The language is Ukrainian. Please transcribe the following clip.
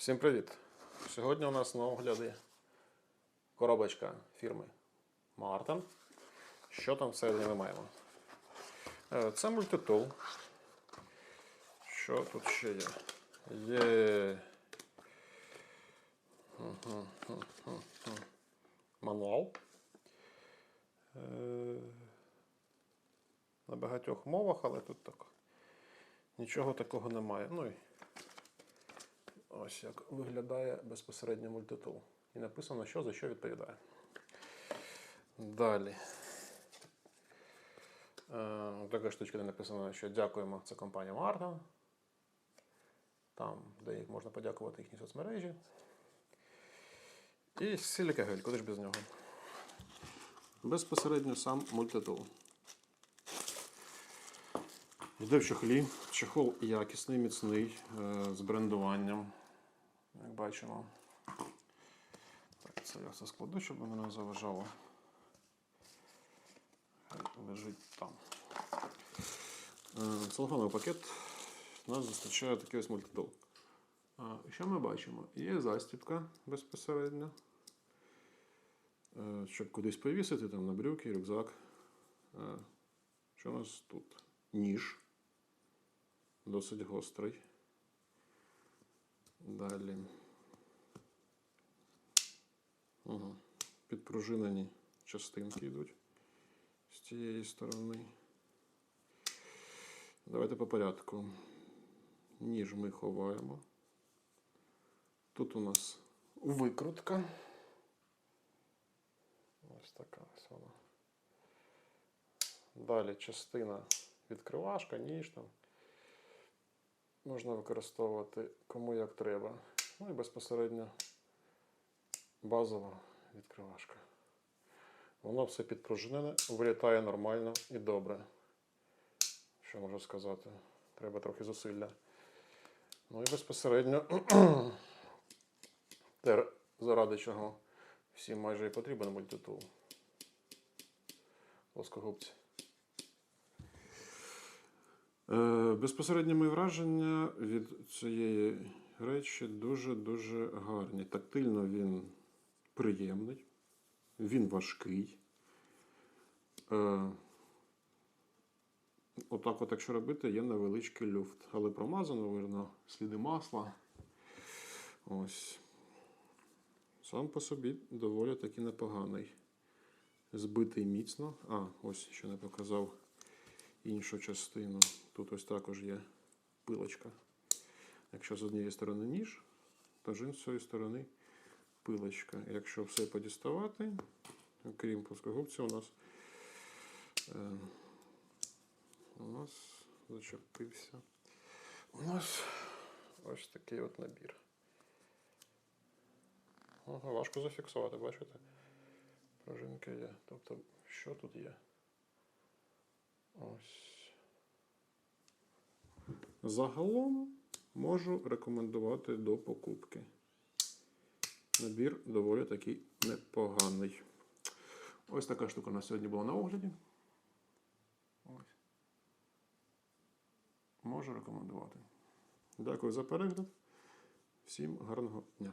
Всім привіт! Сьогодні у нас на огляді коробочка фірми Martin. Що там всередині ми маємо? Е, Це мультитул. Що тут ще є? Є мануал. Е, На багатьох мовах, але тут так. Нічого такого немає. Ну і Ось як виглядає безпосередньо мультитул. І написано, що за що відповідає. Далі. Е, така штучка, де написано, що дякуємо, це компанія Marta. Там, де їх можна подякувати їхній соцмережі. І силіка гель, куди ж без нього. Безпосередньо сам мультитул. Йде в чохлі. Чохол якісний, міцний, е, з брендуванням. Як бачимо. Так, це я все складу, щоб воно не заважало. Лежить там. Е, Целофановий пакет нас зустрічає такий ось мультитул. Що ми бачимо? Є застібка безпосередньо. Е, Щоб кудись повісити, там на брюки, рюкзак. Е, Що у нас тут? Ніж. Досить гострий. Далі. Підпружинені частинки йдуть з цієї сторони. Давайте по порядку. Ніж ми ховаємо. Тут у нас викрутка. Ось така ось вона. Далі частина відкривашка, ніж там. Можна використовувати кому як треба. Ну і безпосередньо базова відкривашка. Воно все підпружинене, вилітає нормально і добре. Що можу сказати? Треба трохи зусилля. Ну і безпосередньо те, заради чого всім майже і потрібен мультитул. Плоскогубці. Е, Безпосередньо мої враження від цієї речі дуже-дуже гарні. Тактильно він приємний, він важкий. Е, Отак, от, якщо робити, є невеличкий люфт. Але промазано, видно, сліди масла. Ось. Сам по собі доволі таки непоганий. Збитий міцно. А, ось ще не показав іншу частину. Тут ось також є пилочка. Якщо з однієї сторони ніж, то з іншої сторони пилочка. Якщо все подіставати, окрім плоскогубця, у нас е, у нас зачепився. У нас ось такий от набір. Ага, важко зафіксувати, бачите? Пружинки є. Тобто, що тут є? Ось. Загалом можу рекомендувати до покупки. Набір доволі такий непоганий. Ось така штука на сьогодні була на огляді. Можу рекомендувати. Дякую за перегляд. Всім гарного дня.